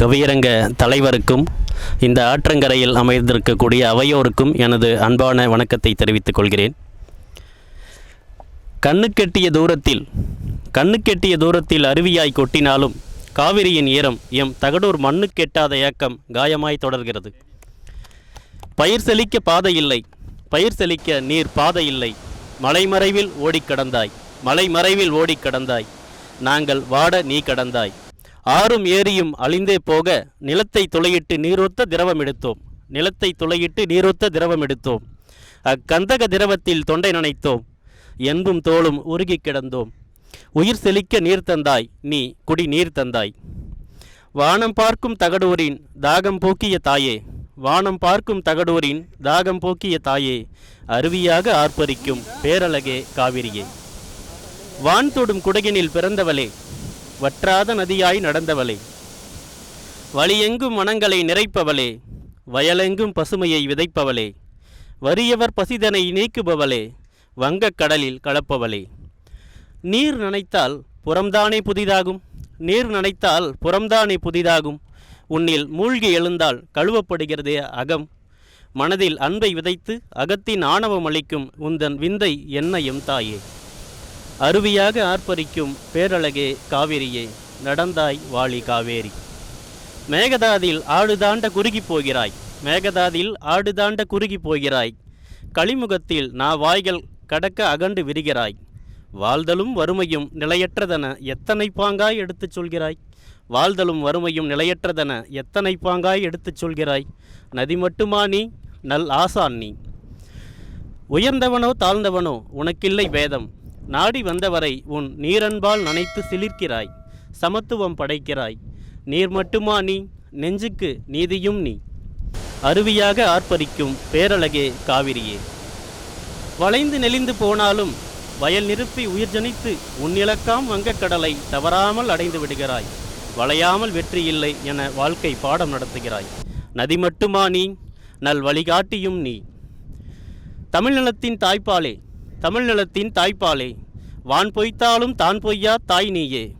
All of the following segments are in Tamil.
கவியரங்க தலைவருக்கும் இந்த ஆற்றங்கரையில் அமைந்திருக்கக்கூடிய அவையோருக்கும் எனது அன்பான வணக்கத்தை தெரிவித்துக் கொள்கிறேன். கண்ணுக்கெட்டிய தூரத்தில் கண்ணுக்கெட்டிய தூரத்தில் அருவியாய் கொட்டினாலும் காவிரியின் ஈரம் எம் தகடூர் மண்ணுக்கெட்டாத ஏக்கம் காயமாய் தொடர்கிறது. பயிர் செழிக்க பாதை இல்லை பயிர் செழிக்க நீர் பாதை இல்லை. மலைமறைவில் ஓடிக் கடந்தாய் மலைமறைவில் ஓடிக் கடந்தாய் நாங்கள் வாட நீ கடந்தாய். ஆறும் ஏரியும் அழிந்தே போக நிலத்தை துளையிட்டு நீரொத்த திரவம் எடுத்தோம். நிலத்தை துளையிட்டு நீரொத்த திரவம் எடுத்தோம். அக்கந்தக திரவத்தில் தொண்டை நனைத்தோம். என்பும் தோளும் உருகிக் கிடந்தோம். உயிர் செழிக்க நீர் தந்தாய் நீ குடி நீர் தந்தாய். வானம் பார்க்கும் தகடூரின் தாகம் போக்கிய தாயே. வானம் பார்க்கும் தகடூரின் தாகம் போக்கிய தாயே. அருவியாக ஆர்ப்பரிக்கும் பேரழகே காவிரியே. வான் தொடும் குடகினில் பிறந்தவளே. வற்றாத நதியாய் நடந்தவளே. வழியெங்கும் மனங்களை நிறைப்பவளே. வயலெங்கும் பசுமையை விதைப்பவளே. வறியவர் பசிதனை நீக்குபவளே. வங்கக் கடலில் கலப்பவளே. நீர் நனைத்தால் புறம்தானே புதிதாகும். நீர் நனைத்தால் புறம்தானே புதிதாகும். உன்னில் மூழ்கி எழுந்தால் கழுவப்படுகிறதே அகம். மனதில் அன்பை விதைத்து அகத்தின் ஆணவம் அளிக்கும் உந்தன் விந்தை என்னையும் தாயே. அருவியாக ஆர்ப்பரிக்கும் பேரழகே காவிரியே நடந்தாய் வாளி காவேரி. மேகதாதில் ஆடுதாண்ட குறுகி போகிறாய் மேகதாதில் ஆடுதாண்ட குறுகி போகிறாய். களிமுகத்தில் நா வாய்கள் கடக்க அகண்டு விரிகிறாய். வாழ்தலும் வறுமையும் நிலையற்றதென எத்தனை பாங்காய் எடுத்துச் சொல்கிறாய்? வாழ்தலும் வறுமையும் நிலையற்றதென எத்தனை பாங்காய் எடுத்துச் சொல்கிறாய்? நதி மட்டுமா நீ? நல் ஆசான் நீ. உயர்ந்தவனோ தாழ்ந்தவனோ உனக்கில்லை வேதம். நாடி வந்தவரை உன் நீரன்பால் நனைத்து சிலிர்க்கிறாய் சமத்துவம் படைக்கிறாய். நீர் மட்டுமா நீ? நெஞ்சுக்கு நீதியும் நீ. அருவியாக ஆர்ப்பரிக்கும் பேரழகே காவிரியே. வளைந்து நெளிந்து போனாலும் வயல் நிறுத்தி உயிர் ஜனித்து உன்னிலக்காம் வங்கக்கடலை தவறாமல் அடைந்து விடுகிறாய். வளையாமல் வெற்றி இல்லை என வாழ்க்கை பாடம் நடத்துகிறாய். நதி மட்டுமா நீ? நல் வழிகாட்டியும் நீ. தமிழ்நிலத்தின் தாய்ப்பாலே தமிழ்நிலத்தின் தாய்ப்பாலே. வான் பொய்த்தாலும் தான் பொய்யா தாய் நீயே.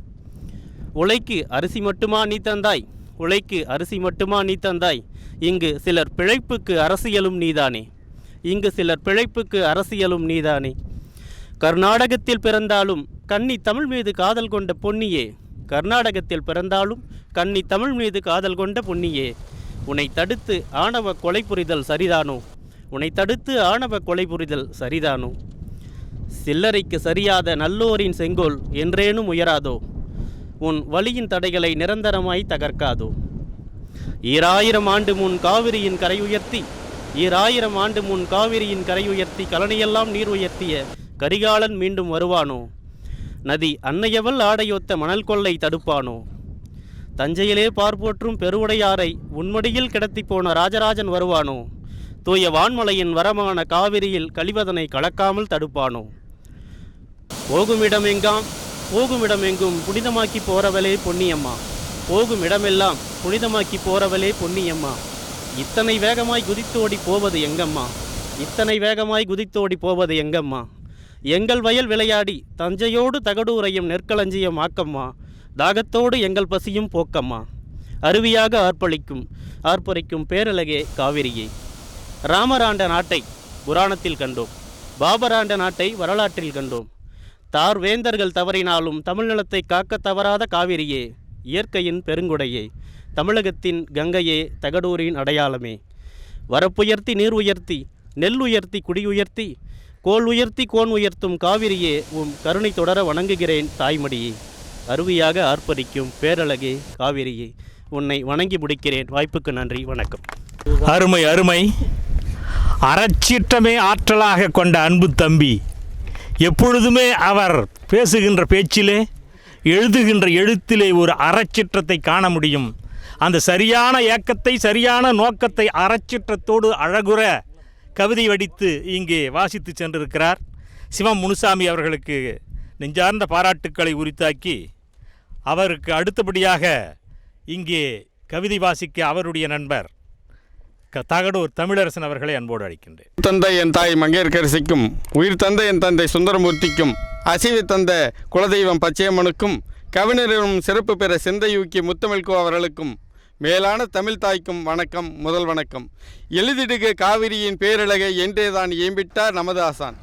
உழைக்கு அரிசி மட்டுமா நீ தந்தாய்? உழைக்கு அரிசி மட்டுமா நீ தந்தாய்? இங்கு சிலர் பிழைப்புக்கு அரசியலும் நீதானே. இங்கு சிலர் பிழைப்புக்கு அரசியலும் நீதானே. கர்நாடகத்தில் பிறந்தாலும் கன்னி தமிழ் மீது காதல் கொண்ட பொன்னியே. கர்நாடகத்தில் பிறந்தாலும் கன்னி தமிழ் மீது காதல் கொண்ட பொன்னியே. உன்னை தடுத்து ஆணவ கொலை புரிதல் சரிதானோ? உன்னை தடுத்து ஆணவ கொலை புரிதல் சரிதானோ? சில்லறைக்கு சரியாத நல்லோரின் செங்கோல் என்றேனும் உயராதோ? உன் வழியின் தடைகளை நிரந்தரமாய் தகர்க்காதோ? ஈராயிரம் ஆண்டு முன் காவிரியின் கரை உயர்த்தி ஈராயிரம் ஆண்டு முன் காவிரியின் கரை உயர்த்தி கலனையெல்லாம் நீர் உயர்த்திய கரிகாலன் மீண்டும் வருவானோ? நதி அன்னையவள் ஆடையொத்த மணல் கொள்ளை தடுப்பானோ? தஞ்சையிலே பார்ப்போற்றும் பெருவுடையாரை உன்மடியில் கிடத்தி போன ராஜராஜன் வருவானோ? தூய வான்மலையின் வரமான காவிரியில் கழிவதனை கலக்காமல் தடுப்பானோ? போகும் இடமெங்காம் போகும் இடமெங்கும் புனிதமாக்கி போறவளே பொன்னியம்மா. போகும் இடமெல்லாம் புனிதமாக்கி போறவளே பொன்னியம்மா. இத்தனை வேகமாய் குதித்தோடி போவது எங்கம்மா? இத்தனை வேகமாய் குதித்தோடி போவது எங்கம்மா? எங்கள் வயல் விளையாடி தஞ்சையோடு தகடூரையும் நெற்களஞ்சியம் ஆக்கம்மா. தாகத்தோடு எங்கள் பசியும் போக்கம்மா. அருவியாக ஆர்ப்பளிக்கும் ஆர்ப்பரிக்கும் பேரழகே காவிரியே. ராமராண்ட நாட்டை புராணத்தில் கண்டோம். பாபராண்ட நாட்டை வரலாற்றில் கண்டோம். தார் வேந்தர்கள் தவறினாலும் தமிழ்நிலத்தை காக்க தவறாத காவிரியே இயற்கையின் பெருங்குடையே தமிழகத்தின் கங்கையே தகடூரின் அடையாளமே. வரப்புயர்த்தி நீர் உயர்த்தி நெல் உயர்த்தி குடி உயர்த்தி கோல் உயர்த்தி கோன் உயர்த்தும் காவிரியே உம் கருணை தொடர வணங்குகிறேன் தாய்மடியே. அருவியாக ஆர்ப்பரிக்கும் பேரழகே காவிரியே. உன்னை வணங்கி முடிக்கிறேன். வாய்ப்புக்கு நன்றி. வணக்கம். அருமை அருமை. அறச்சீற்றமே ஆற்றலாக கொண்ட அன்பு தம்பி. எப்பொழுதுமே அவர் பேசுகின்ற பேச்சிலே எழுதுகின்ற எழுத்திலே ஒரு அறச்சிற்றத்தை காண முடியும். அந்த சரியான ஏக்கத்தை சரியான நோக்கத்தை அறச்சிற்றத்தோடு அழகுற கவிதை வடித்து இங்கே வாசித்து சென்றிருக்கிறார் சிவம் முனுசாமி அவர்களுக்கு நெஞ்சார்ந்த பாராட்டுக்களை உரித்தாக்கி அவருக்கு அடுத்தபடியாக இங்கே கவிதை வாசிக்க அவருடைய நண்பர் தகடூர் தமிழரசன் அவர்களை அன்போடு அழைக்கின்றேன். தந்தை என் தாய் மங்கையர்கரசிக்கும் உயிர் தந்த என் தந்தை சுந்தரமூர்த்திக்கும் அசைவு தந்த குலதெய்வம் பச்சையம்மனுக்கும் கவிஞரும் சிறப்பு பெற சிந்தையூக்கி முத்தமிழ்கோ அவர்களுக்கும் மேலான தமிழ் தாய்க்கும் வணக்கம் முதல் வணக்கம். எழுதிடுக காவிரியின் பேரழகை என்றேதான் ஏம்பிட்டார் நமதாசான்.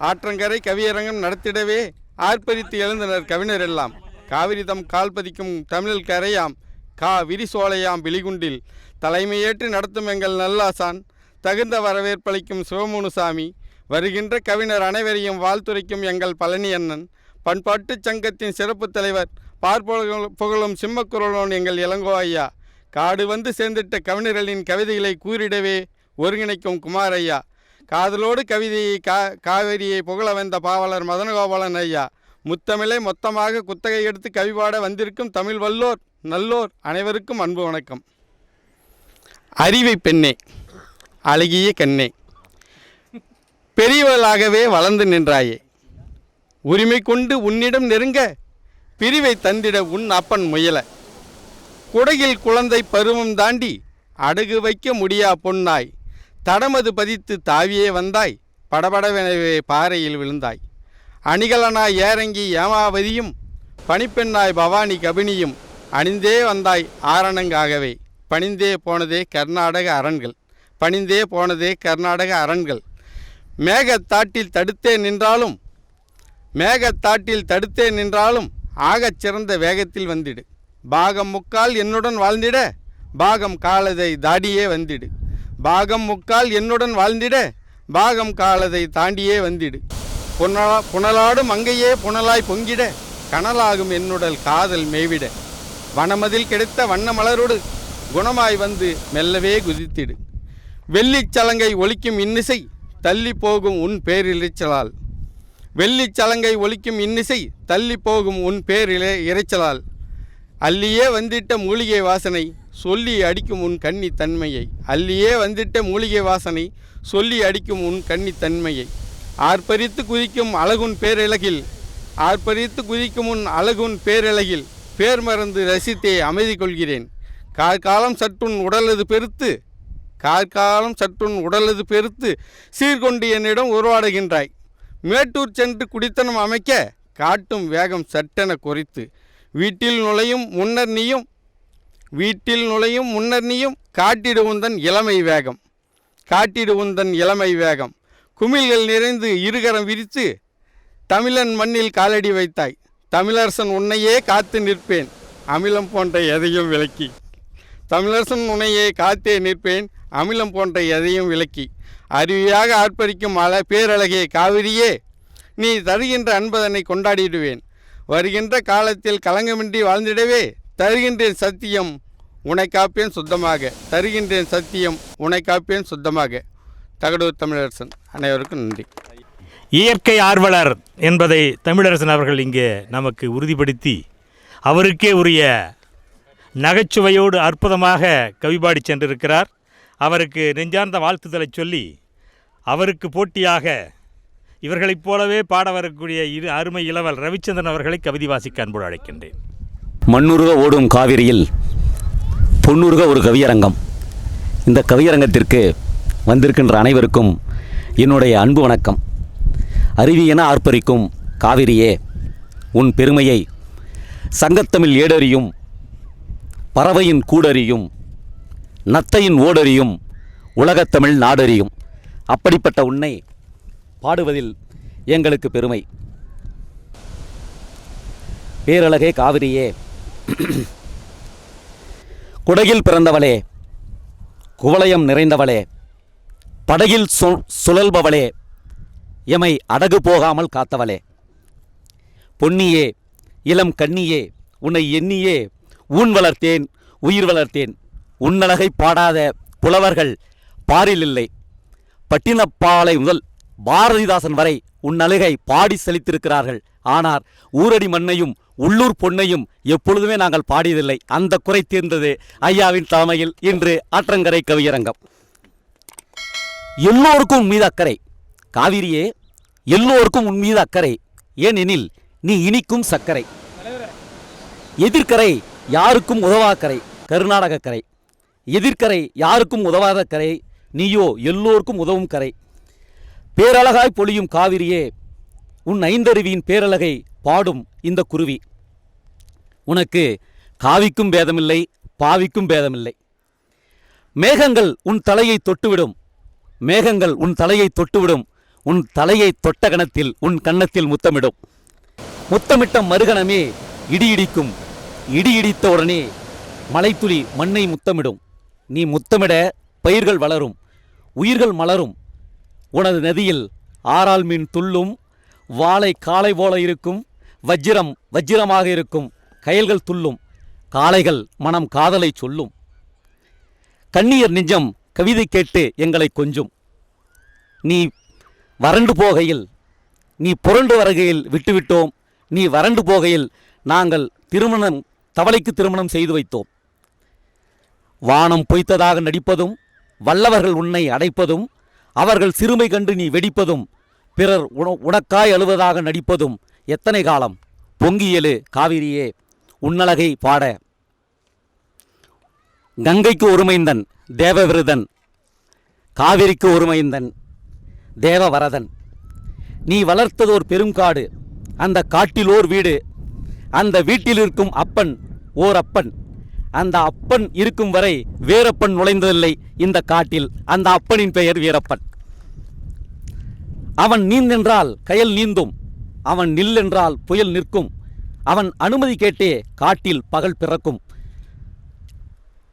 ஆற்றங்கரை கவியரங்கம் நடத்திடவே ஆர்ப்பரித்து எழுந்தனர் கவிஞர் எல்லாம் காவிரி தம் கால் பதிக்கும் தமிழில் கரையாம். கா விரிசோலையாம் விழிகுண்டில் தலைமையேற்று நடத்தும் எங்கள் நல்லாசான் தகுந்த வரவேற்பளிக்கும் சிவமுனுசாமி வருகின்ற கவிஞர் அனைவரையும் வாழ்த்துரைக்கும் எங்கள் பழனி அண்ணன் பண்பாட்டுச் சங்கத்தின் சிறப்பு தலைவர் பார்ப்பொழுகும் புகழும் சிம்மக்குரலோன் எங்கள் இளங்கோ ஐயா காடு வந்து சேர்ந்திட்ட கவிஞர்களின் கவிதைகளை கூறிடவே ஒருங்கிணைக்கும் குமார் ஐயா காதலோடு கவிதையை கா காவிரியை புகழ வந்த பாவலர் மதனகோபாலன் ஐயா முத்தமிழை மொத்தமாக குத்தகை எடுத்து கவிபாட வந்திருக்கும் தமிழ் வல்லோர் நல்லோர் அனைவருக்கும் அன்பு வணக்கம். அறிவை பெண்ணே அழகிய கண்ணே பெரியவளாகவே வளர்ந்து நின்றாயே. உரிமை கொண்டு உன்னிடம் நெருங்க பிரிவை தந்திட உன் அப்பன் முயல. குடையில் குழந்தை பருவம் தாண்டி அடகு வைக்க முடியா பொன்னாய். தடமது பதித்து தாவியே வந்தாய் படபடவெனவே பாறையில் விழுந்தாய். அணிகலனாய் ஏறங்கி ஏமாவதியும் பணிப்பெண்ணாய் பவானி கபினியும் அணிந்தே வந்தாய் ஆரணங்காகவே. பணிந்தே போனதே கர்நாடக அரண்கள். பணிந்தே போனதே கர்நாடக அரண்கள். மேகத்தாட்டில் தடுத்தே நின்றாலும் மேகத்தாட்டில் தடுத்தே நின்றாலும் ஆகச் சிறந்த வேகத்தில் வந்திடு. பாகம் முக்கால் என்னுடன் வாழ்ந்திட பாகம் காலதை தாடியே வந்திடு. பாகம் முக்கால் என்னுடன் வாழ்ந்திட பாகம் காலதை தாண்டியே வந்திடு. புனலா புனலாடும் அங்கேயே புனலாய் பொங்கிட கனலாகும் என்னுடல் காதல் மேவிட வனமதில் கிடைத்த வண்ண மலரோடு குணமாய் வந்து மெல்லவே குதித்திடு. வெள்ளிச் சலங்கை ஒலிக்கும் இன்னிசை தள்ளி போகும் உன் பேரிரைச்சலால். வெள்ளிச் சலங்கை ஒலிக்கும் இன்னிசை தள்ளி போகும் உன் பேரிலே இறைச்சலால் அள்ளியே வந்திட்ட மூலிகை வாசனை சொல்லி அடிக்கும் உன் கன்னி தன்மையை. அள்ளியே வந்திட்ட மூலிகை வாசனை சொல்லி அடிக்கும் உன் கன்னி தன்மையை. ஆர்ப்பரித்து குதிக்கும் அழகுன் பேரழகில் ஆர்ப்பரித்து குதிக்கும் உன் அழகுன் பேரழகில் பேர் மறந்து ரசித்தே அமைதி கொள்கிறேன் கார்காலம் சற்றுன் உடலது பெருத்து கார்காலம் சற்றுன் உடலது பெருத்து சீர்கொண்டு என்னிடம் உருவாடுகின்றாய். மேட்டூர் சென்று குடித்தனம் அமைக்க காட்டும் வேகம் சட்டென குறைத்து. வீட்டில் நுழையும் முன்னர் நீயும் வீட்டில் நுழையும் முன்னர் நீயும் காட்டிடு உந்தன் இளமை வேகம். காட்டிடு உந்தன் இளமை வேகம். குமிழ்கள் நிறைந்து இருகரம் விரித்து தமிழன் மண்ணில் காலடி வைத்தாய். தமிழரசன் உன்னையே காத்து நிற்பேன். அமிலம் போன்ற எதையும் விளக்கி. தமிழரசன் உன்னையே காத்தே நிற்பேன். அமிலம் போன்ற எதையும் விளக்கி. அருவியாக ஆர்ப்பரிக்கும் அழ பேரழகே காவிரியே நீ தருகின்ற அன்பதனை கொண்டாடிடுவேன். வருகின்ற காலத்தில் கலங்கமின்றி வாழ்ந்திடவே தருகின்றேன் சத்தியம் உனை காப்பேன் சுத்தமாக. தருகின்றேன் சத்தியம் உனை காப்பேன் சுத்தமாக. தகடூர் தமிழரசன் அனைவருக்கும் நன்றி. இயற்கை ஆர்வலர் என்பதை தமிழரசன் அவர்கள் இங்கே நமக்கு உறுதிப்படுத்தி அவருக்கே உரிய நகைச்சுவையோடு அற்புதமாக கவிபாடி சென்றிருக்கிறார். அவருக்கு நெஞ்சார்ந்த வாழ்த்துதலை சொல்லி அவருக்கு போட்டியாக இவர்களைப் போலவே பாட வரக்கூடிய இரு அருமை இளவல் ரவிச்சந்திரன் அவர்களை கவிதை வாசிக்க அன்போடு அழைக்கின்றேன். மண்ணுருக ஓடும் காவிரியில் பொன்னுருக ஒரு கவியரங்கம். இந்த கவியரங்கத்திற்கு வந்திருக்கின்ற அனைவருக்கும் என்னுடைய அன்பு வணக்கம். அருவியென ஆர்ப்பரிக்கும் காவிரியே உன் பெருமையை சங்கத்தமிழ் ஏடறியும் பறவையின் கூடறியும் நத்தையின் ஓடறியும் உலகத்தமிழ் நாடறியும். அப்படிப்பட்ட உன்னை பாடுவதில் எங்களுக்கு பெருமை. பேரழகே காவிரியே குடகில் பிறந்தவளே குவளையம் நிறைந்தவளே படகில் சு சுழல்பவளே எமை அடகு போகாமல் காத்தவளே. பொன்னியே இளம் கண்ணியே உன்னை எண்ணியே ஊன் வளர்த்தேன் உயிர் வளர்த்தேன். உன்னழகை பாடாத புலவர்கள் பாரில் இல்லை. பட்டினப்பாலை முதல் பாரதிதாசன் வரை உன்னழுகை பாடி செழித்திருக்கிறார்கள். ஆனால் ஊரடி மண்ணையும் உள்ளூர் பொன்னையும் எப்பொழுதுமே நாங்கள் பாடியதில்லை. அந்த குறை தீர்ந்தது ஐயாவின் தலைமையில் இன்று ஆற்றங்கரை கவியரங்கம். எல்லோருக்கும் உன் மீது அக்கறை காவிரியே எல்லோருக்கும் உன் மீது அக்கறை. ஏனெனில் நீ இனிக்கும் சர்க்கரை. எதிர்க்கரை யாருக்கும் உதவாக்கரை. கர்நாடக கரை எதிர்க்கரை யாருக்கும் உதவாத கரை. நீயோ எல்லோருக்கும் உதவும் கரை. பேரழகாய் பொழியும் காவிரியே உன் ஐந்தருவியின் பேரழகை பாடும் இந்த குருவி. உனக்கு காவிக்கும் பேதமில்லை பாவிக்கும் பேதமில்லை. மேகங்கள் உன் தலையை தொட்டுவிடும். மேகங்கள் உன் தலையை தொட்டுவிடும். உன் தலையை தொட்ட கணத்தில் உன் கன்னத்தில் முத்தமிடும். முத்தமிட்ட மறுகணமே இடி இடிக்கும் இடி இடித்த உடனே மலைத்துளி மண்ணை முத்தமிடும். நீ முத்தமிட பயிர்கள் வளரும் உயிர்கள் மலரும். உனது நதியில் ஆறால் மீன் துள்ளும் வாளை காளை போல இருக்கும் வஜ்ரம் வஜ்ரமாக இருக்கும் கயல்கள் துள்ளும் காளைகள் மனம் காதலை சொல்லும். கண்ணியர் நெஞ்சம் கவிதை கேட்டு எங்களை கொஞ்சும். நீ வறண்டு போகையில் நீ புரண்டு வருகையில் விட்டுவிட்டோம். நீ வறண்டு போகையில் நாங்கள் திருமணம் தவளைக்கு திருமணம் செய்து வைத்தோம். வானம் பொய்த்ததாக நடிப்பதும் வல்லவர்கள் உன்னை அடைப்பதும் அவர்கள் சிறுமை கண்டு நீ வெடிப்பதும் பிறர் உன உனக்காய் அழுவதாக நடிப்பதும் எத்தனை காலம்? பொங்கியலு காவிரியே உன்னழகை பாட. கங்கைக்கு ஒருமைந்தன் தேவவிரதன் காவிரிக்கு ஒருமைந்தன் தேவவரதன் நீ வளர்த்ததோர் பெருங்காடு அந்த காட்டிலோர் வீடு அந்த வீட்டில் இருக்கும் அப்பன் ஓர் அப்பன் அந்த அப்பன் இருக்கும் வரை வீரப்பன் நுழைந்ததில்லை இந்த காட்டில் அந்த அப்பனின் பெயர் வீரப்பன். அவன் நீந்தென்றால் கயல் நீந்தும் அவன் நில்லென்றால் புயல் நிற்கும் அவன் அனுமதி கேட்டே காட்டில் பகல் பிறக்கும்.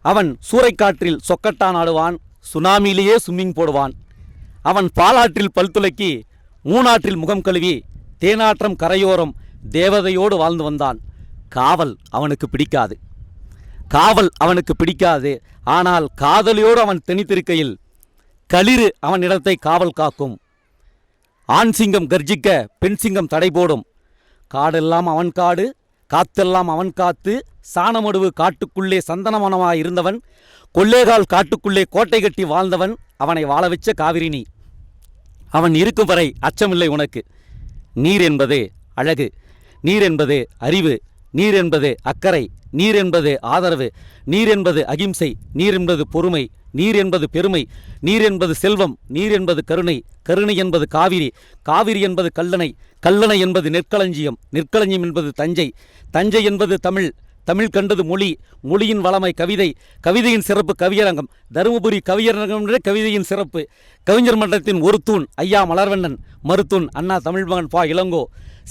அவன் சூறைக்காற்றில் சொக்கட்டான் ஆடுவான் சுனாமியிலேயே ஸ்விம்மிங் போடுவான். அவன் பாலாற்றில் பல்துலக்கி மூணாற்றில் முகம் கழுவி தேனாற்றம் கரையோரம் தேவதையோடு வாழ்ந்து வந்தான். காவல் அவனுக்கு பிடிக்காது. காவல் அவனுக்கு பிடிக்காது. ஆனால் காதலியோடு அவன் திணித்திருக்கையில் களிறு அவன் இடத்தை காவல் காக்கும். ஆண் சிங்கம் கர்ஜிக்க பெண் சிங்கம் தடை போடும். காடெல்லாம் அவன் காடு காத்தெல்லாம் அவன் காத்து சாணமடுவு காட்டுக்குள்ளே சந்தனமனமாய் இருந்தவன் கொள்ளேகால் காட்டுக்குள்ளே கோட்டை கட்டி வாழ்ந்தவன் அவனை வாழ வச்ச காவிரி நீ அவன் இருக்கும் வரை அச்சமில்லை உனக்கு. நீர் என்பது அழகு நீர் என்பது அறிவு நீர் என்பது அக்கறை நீர் என்பது ஆதரவு நீர் என்பது அகிம்சை நீர் என்பது பொறுமை நீர் என்பது பெருமை நீர் என்பது செல்வம் நீர் என்பது கருணை கருணை என்பது காவிரி காவிரி என்பது கல்லணை கல்லணை என்பது நெற்களஞ்சியம் நெற்களஞ்சியம் என்பது தஞ்சை தஞ்சை என்பது தமிழ் தமிழ் கண்டது மொழி மொழியின் வளமை கவிதை கவிதையின் சிறப்பு கவியரங்கம் தருமபுரி கவியரங்கம் என்ற கவிதையின் சிறப்பு. கவிஞர் மன்றத்தின் ஒரு தூண் ஐயா மலர்வண்ணன் மருத்தூண் அண்ணா தமிழ்மகன் பா இளங்கோ.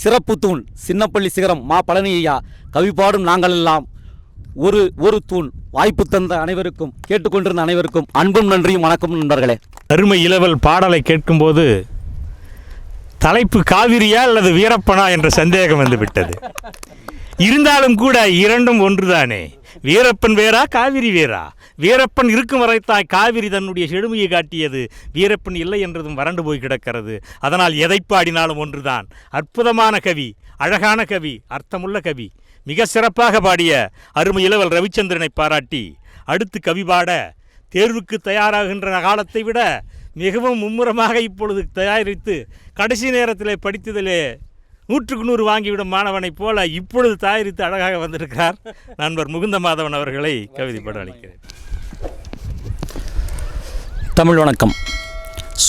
சிறப்பு தூண் சின்னப்பள்ளி சிகரம் மா பழனி ஐயா கவி பாடும் நாங்கள் எல்லாம் ஒரு ஒரு தூண். வாய்ப்பு தந்த அனைவருக்கும் கேட்டுக்கொண்டிருந்த அனைவருக்கும் அன்பும் நன்றியும் வணக்கம் நண்பர்களே. அருமை இளவல் பாடலை கேட்கும்போது தலைப்பு காவிரியா அல்லது வீரப்பனா என்ற சந்தேகம் வந்துவிட்டது. இருந்தாலும் கூட இரண்டும் ஒன்றுதானே. வீரப்பன் வேறா காவிரி வேறா. வீரப்பன் இருக்கும் வரைத்தாய் காவிரி தன்னுடைய செழுமையை காட்டியது. வீரப்பன் இல்லை என்றதும் வறண்டு போய் கிடக்கிறது. அதனால் எதை பாடினாலும் ஒன்றுதான். அற்புதமான கவி அழகான கவி அர்த்தமுள்ள கவி. மிக சிறப்பாக பாடிய அருமை இளவல் ரவிச்சந்திரனை பாராட்டி அடுத்து கவி பாட தேர்வுக்கு தயாராகின்ற காலத்தை விட மிகவும் மும்முரமாக இப்பொழுது தயாரித்து கடைசி நேரத்தில் படித்ததிலே நூற்றுக்கு நூறு வாங்கிவிடும் மாணவனைப் போல இப்பொழுது தயாரித்து அழகாக வந்திருக்கிறார் நண்பர் முகுந்த மாதவன் அவர்களை கவிதை பாட அளிக்கிறேன். தமிழ் வணக்கம்.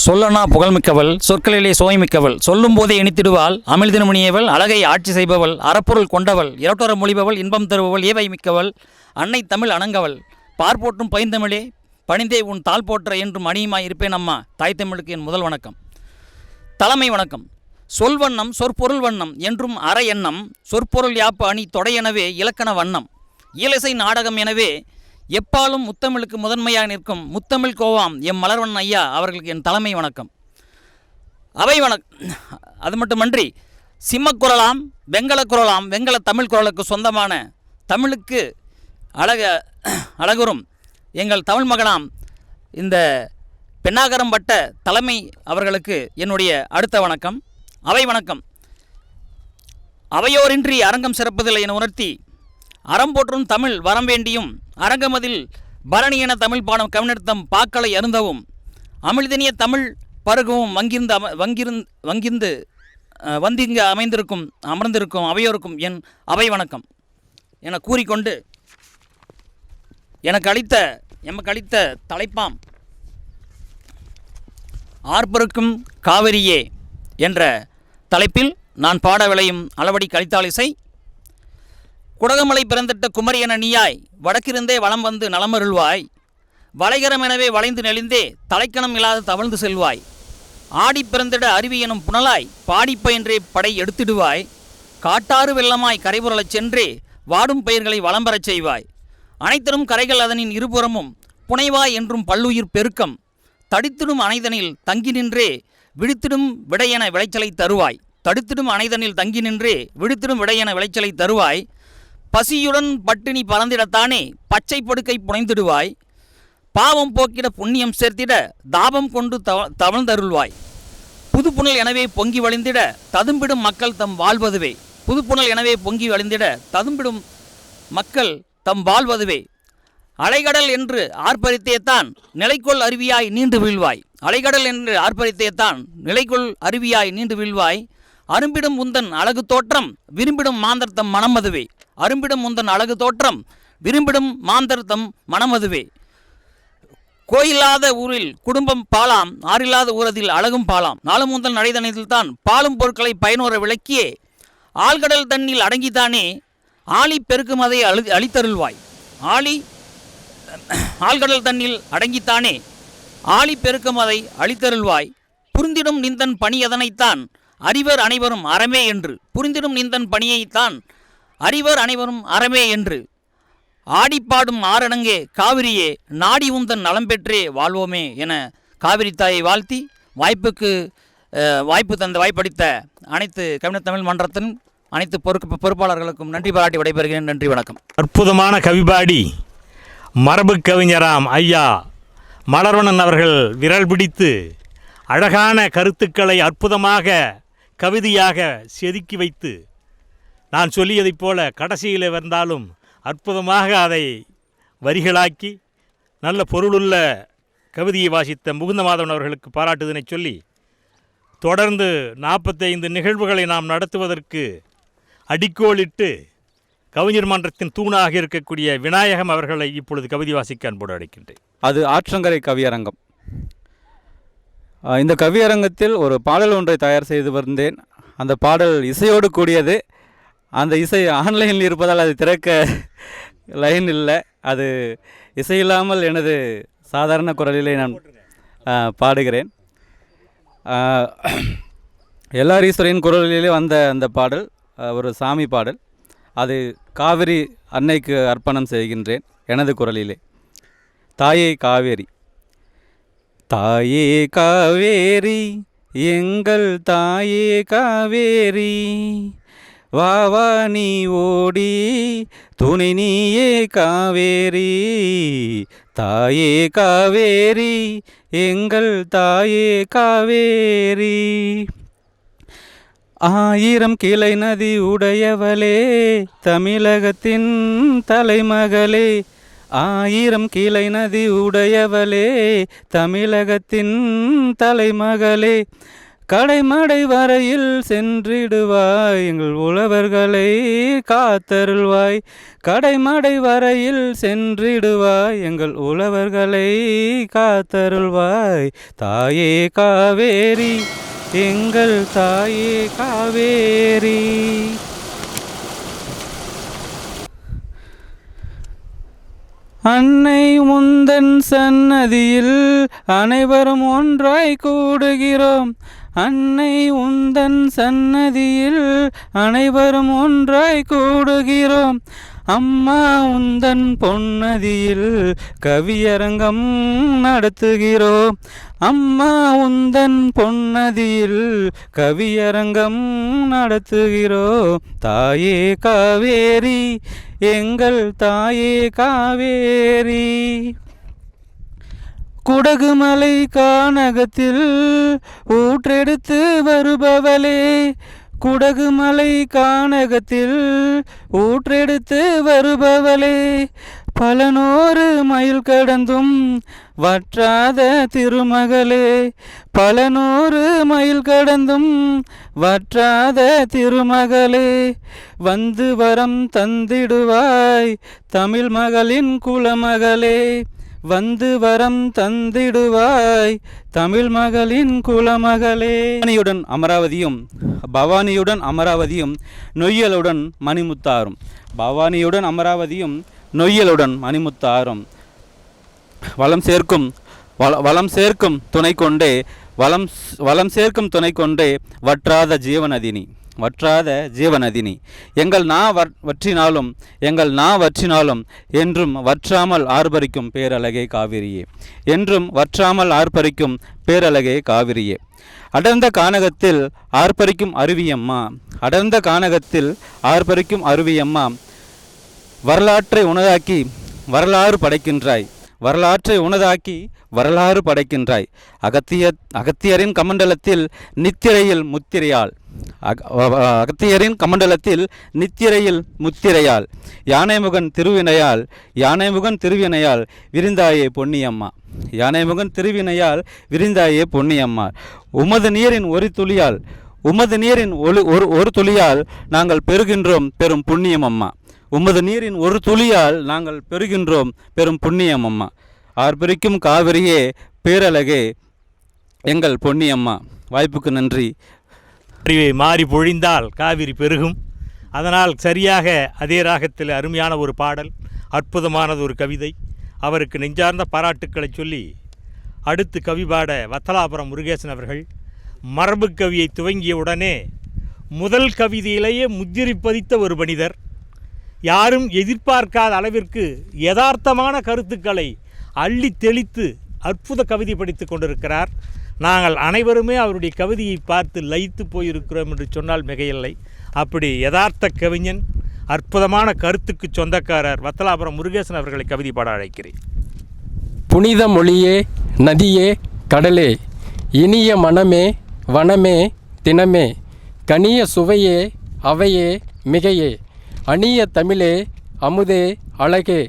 சொல்லனா புகழ்மிக்கவள் சொற்களிலே சோய்மிக்கவள் சொல்லும் போதே இனித்திடுவாள் அமிழ்தினமுனியவள் அழகை ஆட்சி செய்பவள் அறப்பொருள் கொண்டவள் இரட்டொர மொழிபவள் இன்பம் தருபவள் ஏவை மிக்கவள் அன்னை தமிழ் அணங்கவள். பார்ப்போற்றும் பைந்தமிழே பணிந்தே உன் தாள் போற்ற என்றும் அணியுமாய் இருப்பேன் அம்மா. தாய் தமிழுக்கு என் முதல் வணக்கம். தலைமை வணக்கம். சொல்வண்ணம் சொற்பொருள் வண்ணம் என்றும் அற எண்ணம் சொற்பொருள் யாப்பு அணி தொடையெனவே இலக்கண வண்ணம். இயலிசை நாடகம் எனவே எப்பாலும் முத்தமிழுக்கு முதன்மையாக நிற்கும் முத்தமிழ் கோவாம் எம் மலர்வண்ணன் ஐயா அவர்களுக்கு என் தலைமை வணக்கம். அவை வணக் அது மட்டுமன்றி சிம்மக்குரலாம் வெங்கலக் குரலாம் வெங்கல தமிழ் குரலுக்கு சொந்தமான தமிழுக்கு அழக அழகுறும் எங்கள் தமிழ் மகனாம் இந்த பெண்ணாகரம் பட்ட தலைமை அவர்களுக்கு என்னுடைய அடுத்த வணக்கம். அவை வணக்கம். அவையோரின்றி அரங்கம் சிறப்பதில்லை என உணர்த்தி அறம் போற்றும் தமிழ் வரம் வேண்டியும் அரங்கமதில் பரணி என தமிழ் பாடம் கவினிருத்தம் பாக்களை அருந்தவும் அமிழ்தினிய தமிழ் பருகவும் வங்கிருந்து அம வங்கிருந் வங்கிருந்து வந்திங்க வந்திங்கு அமைந்திருக்கும் அமர்ந்திருக்கும் அவையோருக்கும் என் அவை வணக்கம். என கூறிக்கொண்டு எனக்கு அளித்த எமக்கு அளித்த தலைப்பாம் ஆர்ப்பருக்கும் காவிரியே என்ற தலைப்பில் நான் பாட விளையும் அளவடி கலித்தாலிசை. குடகமலை பிறந்திட்ட குமரி என நீயாய் வடக்கிருந்தே வலம் வந்து நலமருள்வாய். வளைகரம் எனவே வளைந்து நெளிந்தே தலைக்கணம் இல்லாது தவழ்ந்து செல்வாய். ஆடி பிறந்திட அருவி எனும் புனலாய் பாடிப்பயின்றே படை எடுத்திடுவாய். காட்டாறு வெள்ளமாய் கரைபுரளச் சென்றே வாடும் பயிர்களை வளம்பெறச் செய்வாய். அனைத்தரும் கரைகள் அதனின் இருபுறமும் புனைவாய் என்றும் பல்லுயிர் பெருக்கம். தடித்திடும் அனைதனில் தங்கி நின்றே விழித்திடும் விடையென விளைச்சலை தருவாய். தடுத்திடும் அனைதனில் தங்கி நின்றே விழித்திடும் விடையென விளைச்சலை தருவாய். பசியுடன் பட்டினி பறந்திடத்தானே பச்சை படுக்கை புனைந்திடுவாய். பாவம் போக்கிட புண்ணியம் சேர்த்திட தாபம் கொண்டு தவ தவழ்ந்தருள்வாய். புதுப்புணல் எனவே பொங்கி வழிந்திட ததும்பிடும் மக்கள் தம் வாழ்வதுவே. புதுப்புணல் எனவே பொங்கி வழிந்திட ததும்பிடும் மக்கள் தம் வாழ்வதுவே. அலைகடல் என்று ஆர்ப்பரித்தேத்தான் நிலைக்கொள் அருவியாய் நீண்டு வீழ்வாய். அலைகடல் என்று ஆர்ப்பரித்தேத்தான் நிலைக்குள் அருவியாய் நீண்டு வீழ்வாய். அரும்பிடும் உந்தன் அழகு தோற்றம் விரும்பிடும் மாந்தர்த்தம் மனமதுவே அரும்பிடும் உந்தன் அழகு தோற்றம் விரும்பிடும் மாந்தர்த்தம் மனமதுவே கோயில்லாத ஊரில் குடும்பம் பாலாம் ஆறில்லாத ஊரதில் அழகும் பாலாம். நாளும் முந்தல் நடைதனத்தில்தான் பாலும் பொருட்களை பயனோர விளக்கியே. ஆழ்கடல் தண்ணில் அடங்கித்தானே ஆழி பெருக்கும் அதை அழு அழித்தருள்வாய். ஆழி ஆழ்கடல் தண்ணில் அடங்கித்தானே? ஆழி பெருக்கம் அதை அழித்தருள்வாய். புரிந்திடும் நிந்தன் பணி எதனைத்தான் அறிவர் அனைவரும் அறமே என்று. புரிந்திடும் நிந்தன் பணியைத்தான். அறிவர் அனைவரும் அறமே என்று. ஆடிப்பாடும் ஆரணங்கே காவிரியே. நாடி உந்தன் நலம் பெற்றே வாழ்வோமே என காவிரி தாயை வாழ்த்தி வாய்ப்புக்கு வாய்ப்பு தந்த வாய்ப்பளித்த அனைத்து கவிஞர் தமிழ் மன்றத்தின் அனைத்து பொறுப்பு பொறுப்பாளர்களுக்கும் நன்றி பாராட்டி விடைபெறுகிறேன். நன்றி வணக்கம். அற்புதமான கவிபாடி. மரபு கவிஞராம் ஐயா மலர்வண்ணன் அவர்கள் விரல் பிடித்து அழகான கருத்துக்களை அற்புதமாக கவிதையாக செதுக்கி வைத்து நான் சொல்லியதைப் போல கடைசியில் வந்தாலும் அற்புதமாக அதை வரிகளாக்கி நல்ல பொருளுள்ள கவிதையை வாசித்த முகுந்த மாதவன் அவர்களுக்கு பாராட்டுதனை சொல்லி தொடர்ந்து நாற்பத்தைந்து நிகழ்வுகளை நாம் நடத்துவதற்கு அடிக்கோளிட்டு கவிஞர் மன்றத்தின் தூணாக இருக்கக்கூடிய விநாயகம் அவர்களை இப்பொழுது கவிதை வாசிக்க அன்போடு அழைக்கின்றேன். அது ஆற்றங்கரை கவியரங்கம். இந்த கவியரங்கத்தில் ஒரு பாடல் ஒன்றை தயார் செய்து வந்தேன். அந்த பாடல் இசையோடு கூடியது. அந்த இசை ஆன்லைனில் இருப்பதால் அது திறக்க லைன் இல்லை. அது இசை இல்லாமல் எனது சாதாரண குரலிலே நான் பாடுகிறேன். அஹ், எல்லார் ஈஸ்வரின் குரலிலே வந்த அந்த பாடல் ஒரு சாமி பாடல். அது காவிரி அன்னைக்கு அர்ப்பணம் செய்கின்றேன் எனது குரலிலே. தாயே காவேரி. தாயே காவேரி எங்கள் தாயே காவேரி. வா வா நீ ஓடி துணை நீயே காவேரி. தாயே காவேரி எங்கள் தாயே காவேரி. ஆயிரம் கிளை நதி உடையவளே தமிழகத்தின் தலைமகளே. ஆயிரம் கிளை நதி உடையவளே தமிழகத்தின் தலைமகளே. கடைமடை வரையில் சென்றிடுவாய் எங்கள் உழவர்களை காத்தருள்வாய். கடைமடை வரையில் சென்றிடுவாய் எங்கள் உழவர்களை காத்தருள்வாய். தாயே காவேரி எங்கள் தாயே காவேரி. அன்னை முந்தன் சன்னதியில் அனைவரும் ஒன்றாய் கூடுகிறோம். அன்னை உந்தன் சன்னதியில் அனைவரும் ஒன்றாய் கூடுகிறோம். அம்மா உந்தன் பொன்னதியில் கவியரங்கம் நடத்துகிறோம் அம்மா உந்தன் பொன்னதியில் கவியரங்கம் நடத்துகிறோம் தாயே காவேரி எங்கள் தாயே காவேரி. குடகுமலை கானகத்தில் ஊற்றெடுத்து வருபவளே குடகுமலை கானகத்தில் ஊற்றெடுத்து வருபவளே பல நூறு மைல் கடந்தும் வற்றாத திருமகளே பல நூறு மைல் கடந்தும் வற்றாத திருமகளே வந்து வரம் தந்திடுவாய் தமிழ் மகளின் குலமகளே. வந்து வரம் தந்திடுவாய் தமிழ் மகளின் குலமகளே. பவானியுடன் அமராவதியும் பவானியுடன் அமராவதியும் நொய்யலுடன் மணிமுத்தாரும். பவானியுடன் அமராவதியும் நொய்யலுடன் மணிமுத்தாரும். வளம் சேர்க்கும் வள வளம் சேர்க்கும் துணை கொண்டே வளம் வளம் சேர்க்கும் துணை கொண்டே வற்றாத ஜீவநதினி. வற்றாத ஜீவநதினி. எங்கள் நா வற் வற்றினாலும் எங்கள் நா வற்றினாலும் என்றும் வற்றாமல் ஆர்ப்பரிக்கும் பேரழகே காவிரியே. என்றும் வற்றாமல் ஆர்ப்பரிக்கும் பேரழகே காவிரியே. அடர்ந்த கானகத்தில் ஆர்ப்பரிக்கும் அருவியம்மா. அடர்ந்த கானகத்தில் ஆர்ப்பரிக்கும் அருவியம்மா. வரலாற்றை உணதாக்கி வரலாறு படைக்கின்றாய். வரலாற்றை உனதாக்கி வரலாறு படைக்கின்றாய். அகத்திய அகத்தியரின் கமண்டலத்தில் நித்திரையில் முத்திரையால் அகத்தியரின் கமண்டலத்தில் நித்திரையில் முத்திரையால் யானைமுகன் திருவினையால் யானைமுகன் திருவினையால் விரிந்தாயே பொன்னியம்மா. யானைமுகன் திருவினையால் விரிந்தாயே பொன்னியம்மா. உமது நீரின் ஒரு துளியால் உமது நீரின் ஒளி ஒரு ஒரு துளியால் நாங்கள் பெறுகின்றோம் பெரும் புண்ணியம் அம்மா உமது நீரின் ஒரு துளியால் நாங்கள் பெறுகின்றோம் பெரும் புண்ணியம் அம்மா ஆர்ப்பரிக்கும் காவிரியே பேரழகே எங்கள் பொன்னியம்மா. வாய்ப்புக்கு நன்றி. அறிவை மாறி பொழிந்தால் காவிரி பெருகும். அதனால் சரியாக அதே ராகத்தில் அருமையான ஒரு பாடல் அற்புதமானது ஒரு கவிதை. அவருக்கு நெஞ்சார்ந்த பாராட்டுக்களை சொல்லி அடுத்து கவி பாட வத்தலாபுரம் முருகேசன் அவர்கள் மரபு கவியை துவங்கிய உடனே முதல் கவிதையிலேயே முத்திரை பதித்த ஒரு மனிதர். யாரும் எதிர்பார்க்காத அளவிற்கு யதார்த்தமான கருத்துக்களை அள்ளி தெளித்து அற்புத கவிதை படித்துக் கொண்டிருக்கிறார். நாங்கள் அனைவருமே அவருடைய கவிதையை பார்த்து லயித்து போயிருக்கிறோம் என்று சொன்னால் மிகையில்லை. அப்படி யதார்த்த கவிஞன் அற்புதமான கருத்துக்கு சொந்தக்காரர் வத்தலாபுரம் முருகேசன் அவர்களை கவிதை பாட அழைக்கிறேன். புனித மொழியே நதியே கடலே இனிய மனமே வனமே தினமே கனிய சுவையே அவையே மிகையே அணிய தமிழே அமுதே அழகே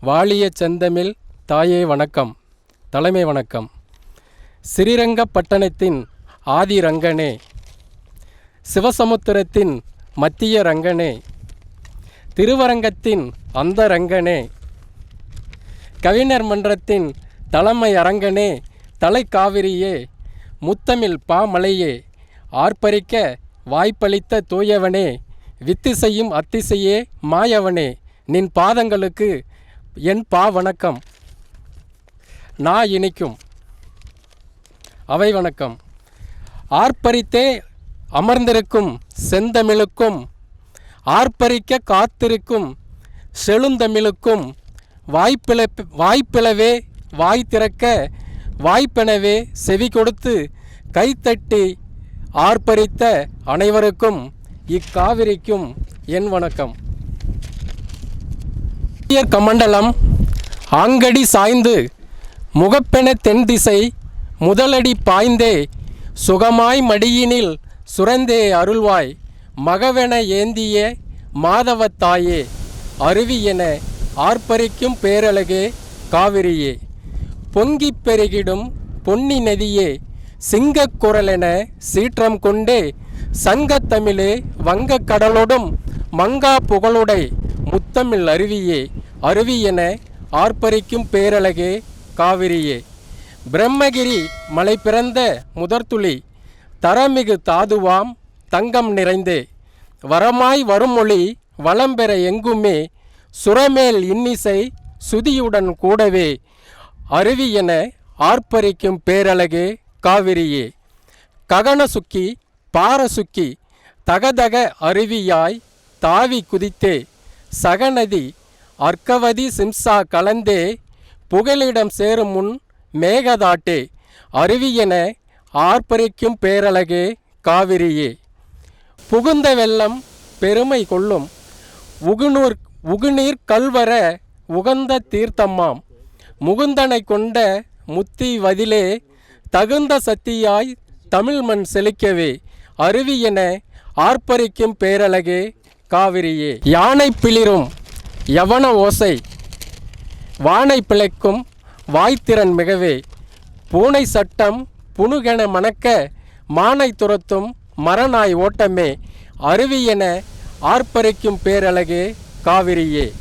வாழிய செந்தமிழ் தாயே வணக்கம் தலைமை வணக்கம். ஸ்ரீரங்கப்பட்டணத்தின் ஆதி ரங்கனே சிவசமுத்திரத்தின் மத்திய ரங்கனே திருவரங்கத்தின் அந்த ரங்கனே கவிஞர் மன்றத்தின் தலைமை அரங்கனே தலைக்காவிரியே முத்தமிழ் பாமலையே ஆர்ப்பரிக்க வாய்ப்பளித்த தூயவனே. வித்து செய்யும் அத்திசையே மாயவனே நின் பாதங்களுக்கு என் பா வணக்கம் நா இனிக்கும். அவை வணக்கம். ஆர்ப்பரித்தே அமர்ந்திருக்கும் செந்தமிழுக்கும் ஆர்ப்பரிக்க காத்திருக்கும் செழுந்தமிழுக்கும் வாய்ப்பிழ வாய்ப்பிழவே வாய் திறக்க வாய்ப்பெனவே செவி கொடுத்து கைத்தட்டி ஆர்ப்பரித்த அனைவருக்கும் இக்காவிரிக்கும் என் வணக்கம். கமண்டலம் ஆங்கடி சாய்ந்து முகப்பென தென் திசை முதலடி பாய்ந்தே சுகமாய் மடியினில் சுரந்தே அருள்வாய் மகவென ஏந்திய மாதவத்தாயே அருவி என ஆர்ப்பரிக்கும் பேரழகே காவிரியே. பொங்கிப் பெருகிடும் பொன்னி நதியே சிங்கக் குரலென சீற்றம் கொண்டே சங்கத்தமிழே வங்கக் கடலோடும் மங்கா புகழுடை முத்தமிழ் அருவியே அருவி என ஆர்ப்பரிக்கும் பேரழகே காவிரியே. பிரம்மகிரி மலை பிறந்த முதற்துளி தரமிகு தாதுவாம் தங்கம் நிறைந்தே. வரமாய் வருமொழி வளம்பெற எங்குமே சுரமேல் இன்னிசை சுதியுடன் கூடவே. அருவி என ஆர்ப்பரிக்கும் பேரழகே காவிரியே. ககனசுக்கி பாரசுக்கி தகதக அருவியாய் தாவி குதித்தே. சகநதி அர்க்கவதி சிம்சா கலந்தே புகலிடம் சேரும் முன் மேகதாட்டே அருவியென ஆர்ப்பரிக்கும் பேரழகே காவிரியே. புகுந்த வெள்ளம் பெருமை கொள்ளும். உகுநூர் உகுநீர் கல்வர உகந்த தீர்த்தம்மாம். முகுந்தனை கொண்ட முத்தி வதிலே தகுந்த சத்தியாய் தமிழ் மண் செழிக்கவே அருவி என ஆர்ப்பரிக்கும் பேரழகே காவிரியே. யானை பிளிரும் யவன ஓசை வானை பிழைக்கும் வாய்த்திறன் மிகவே. பூனை சட்டம் புனுகென மணக்க மானை துரத்தும் மரநாய் ஓட்டமே. அருவி என ஆர்ப்பரிக்கும் பேரழகே காவிரியே.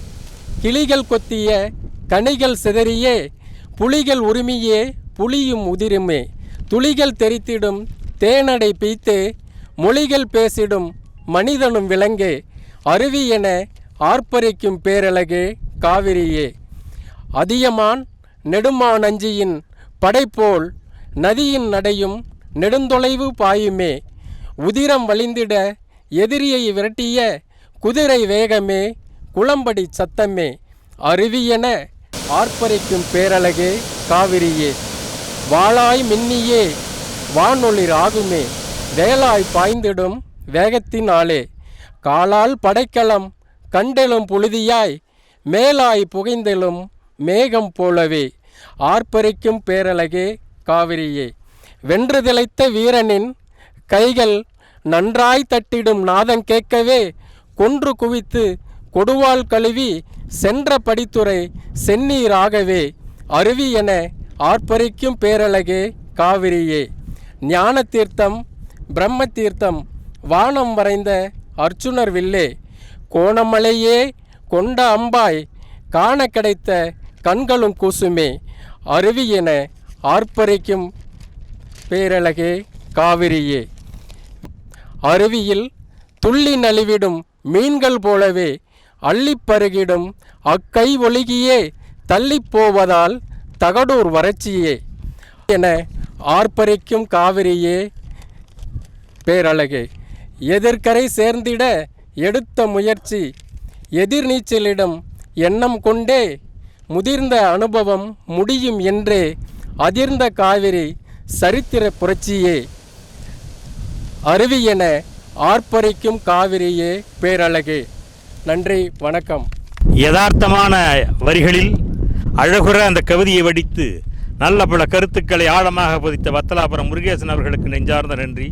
கிளிகள் கொத்திய கனிகள் சிதறியே. புலிகள் உரிமையே புலியும் உதிருமே. துளிகள் தெரித்திடும் தேனடை பீத்தே. மொழிகள் பேசிடும் மனிதனும் விலங்கே அருவி என ஆர்ப்பரிக்கும் பேரழகே காவிரியே. அதியமான் நெடுமானஞ்சியின் படைப்போல் நதியின் நடையும் நெடுந்தொலைவு பாயுமே. உதிரம் வழிந்திட எதிரியை விரட்டிய குதிரை வேகமே குளம்படி சத்தமே. அருவியென ஆர்ப்பரிக்கும் பேரழகே காவிரியே. வாளாய் மின்னியே வானொளிர் ஆகுமே வேலாய் பாய்ந்திடும் வேகத்தினாலே. காலால் படைக்கலம் கண்டெழும் புழுதியாய் மேலாய் புகைந்தெழும் மேகம் போலவே ஆர்ப்பரிக்கும் பேரழகே காவிரியே. வென்று திளைத்த வீரனின் கைகள் நன்றாய் தட்டிடும் நாதம் கேட்கவே கொன்று குவித்து கொடுவால் கழுவி சென்ற படித்துறை செந்நீராகவே அருவி என ஆர்ப்பரிக்கும் பேரழகே காவிரியே. ஞான தீர்த்தம் பிரம்ம தீர்த்தம் வானம் வரைந்த அர்ச்சுனர் வில்லே கோணமலையே கொண்ட அம்பாய் காண கிடைத்த கண்களும் கூசுமே. அருவி என ஆர்ப்பரிக்கும் பேரழகே காவிரியே. அருவியில் துள்ளி நழுவிடும் மீன்கள் போலவே அள்ளிப்பருகிடும் அக்கை ஒழுகியே தள்ளிப் போவதால் தகடூர் வறட்சியே என ஆர்ப்பரிக்கும் காவிரியே பேரழகே. எதிர்க்கரை சேர்ந்திட எடுத்த முயற்சி எதிர்நீச்சலிடம் எண்ணம் கொண்டே முதிர்ந்த அனுபவம் முடியும் என்றே அதிர்ந்த காவிரி சரித்திர புரட்சியே. அருவி என ஆர்ப்பரிக்கும் காவிரியே பேரழகே. நன்றி வணக்கம். யதார்த்தமான வரிகளில் அழகுற அந்த கவிதையை வடித்து நல்ல பல கருத்துக்களை ஆழமாக பதித்த வத்தலாபுரம் முருகேசன் அவர்களுக்கு நெஞ்சார்ந்த நன்றி.